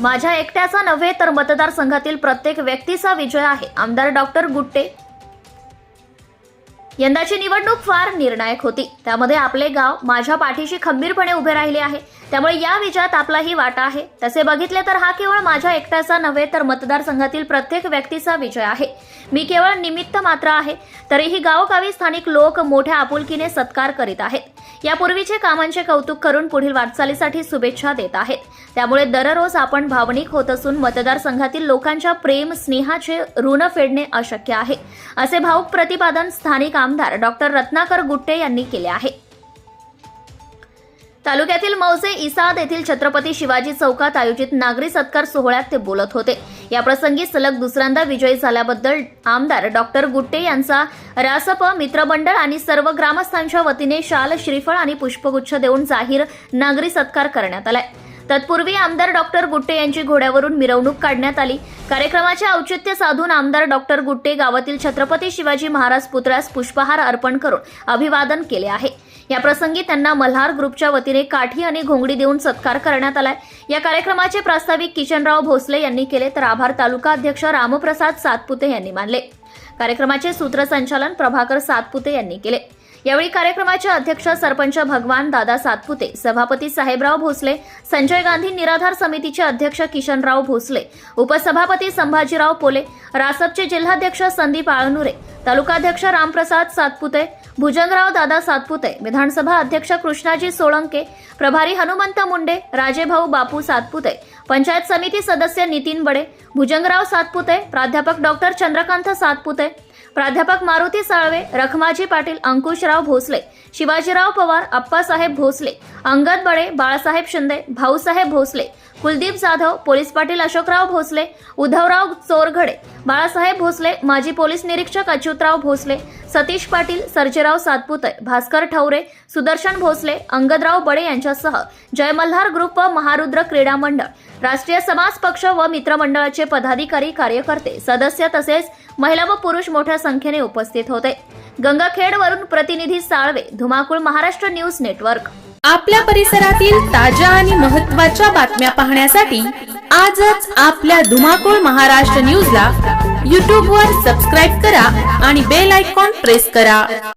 माझ्या एकट्याचा नव्हे तर मतदारसंघातील प्रत्येक व्यक्तीचा विजय आहे. आमदार डॉक्टर गुट्टे यंदाची निवडणूक फार निर्णायक होती. त्यामध्ये आपले गाव माझ्या पाठीशी खंबीरपणे उभे राहिले आहे. त्यामुळे या विजयात आपलाही वाटा आहे. तसे बघितले तर हा केवळ माझ्या एकट्याचा नव्हे तर मतदारसंघातील प्रत्येक व्यक्तीचा विजय आहे. मी केवळ निमित्त मात्र आहे. तरीही गावोगावी स्थानिक लोक मोठ्या आपुलकीने सत्कार करीत आहेत. यापूर्वीचे कामांचे कौतुक करून पुढील वाटचालीसाठी शुभेच्छा देत आहेत. त्यामुळे दररोज आपण भावनिक होत असून मतदारसंघातील लोकांच्या प्रेम स्नेहाचे ऋण फेडणे अशक्य आहे असे भाऊक प्रतिपादन स्थानिक आमदार डॉक्टर रत्नाकर गुट्टे यांनी केले आहे. तालुक्यातील मौसे इसाद येथील छत्रपती शिवाजी चौकात आयोजित नागरी सत्कार सोहळ्यात ते बोलत होते. या प्रसंगी सलग दुसऱ्यांदा विजयी झाल्याबद्दल आमदार डॉक्टर गुट्टे यांचा रासप मित्रमंडळ आणि सर्व ग्रामस्थांच्या वतीने शाल श्रीफळ आणि पुष्पगुच्छ देऊन जाहीर नागरी सत्कार करण्यात आलाय. तत्पूर्वी आमदार डॉक्टर गुट्टे यांची घोड्यावरून मिरवणूक काढण्यात आली. कार्यक्रमाचे औचित्य साधून आमदार डॉक्टर गुट्टे गावातील छत्रपती शिवाजी महाराज पुतळ्यास पुष्पहार अर्पण करून अभिवादन केले आहे. या प्रसंगी त्यांना मल्हार ग्रुपच्या वतीने काठी आणि घोंगडी देऊन सत्कार करण्यात आलाय. या कार्यक्रमाचे प्रास्ताविक किशनराव भोसले यांनी केले तर आभार तालुका अध्यक्ष रामप्रसाद सातपुते यांनी मानले. कार्यक्रमाचे सूत्रसंचालन प्रभाकर सातपुते यांनी केले. यावेळी कार्यक्रमाचे अध्यक्ष सरपंच भगवान दादा सातपुते सभापती साहेबराव भोसले संजय गांधी निराधार समितीचे अध्यक्ष किशनराव भोसले उपसभापती संभाजीराव पोले रासपचे जिल्हाध्यक्ष संदीप आळनुरे तालुकाध्यक्ष रामप्रसाद सातपुते भुजंगराव दादा सातपुते विधानसभा अध्यक्ष कृष्णाजी सोळंके प्रभारी हनुमंत मुंडे राजेभाऊ बापू सातपुते पंचायत समिती सदस्य नितीन बडे भुजंगराव सातपुते प्राध्यापक डॉक्टर चंद्रकांत सातपुते प्राध्यापक मारुती साळवे रखमाजी पाटील अंकुशराव भोसले शिवाजीराव पवार अप्पासाहेब भोसले अंगद बडे बाळासाहेब शिंदे भाऊसाहेब भोसले कुलदीप जाधव पोलीस पाटील अशोकराव भोसले उद्धवराव चोरघडे बाळासाहेब भोसले माजी पोलीस निरीक्षक अच्युतराव भोसले सतीश पाटील सर्जेराव सातपुते भास्कर ठवरे सुदर्शन भोसले अंगदराव बडे यांच्यासह जयमल्हार ग्रुप व महारुद्र क्रीडा मंडळ. राष्ट्रीय समाज पक्ष व मित्रमंडळाचे पदाधिकारी कार्यकर्ते सदस्य तसेच महिला व पुरुष मोठ्या संख्येने उपस्थित होते. गंगाखेडवरून प्रतिनिधी साळवे धुमाकूळ महाराष्ट्र न्यूज नेटवर्क. आपल्या परिसरातील ताज्या आणि महत्त्वाच्या बातम्या पाहण्यासाठी आजच आपल्या धुमाकूळ महाराष्ट्र न्यूजला यूट्यूबवर सबस्क्राईब करा आणि बेल आयकॉन प्रेस करा.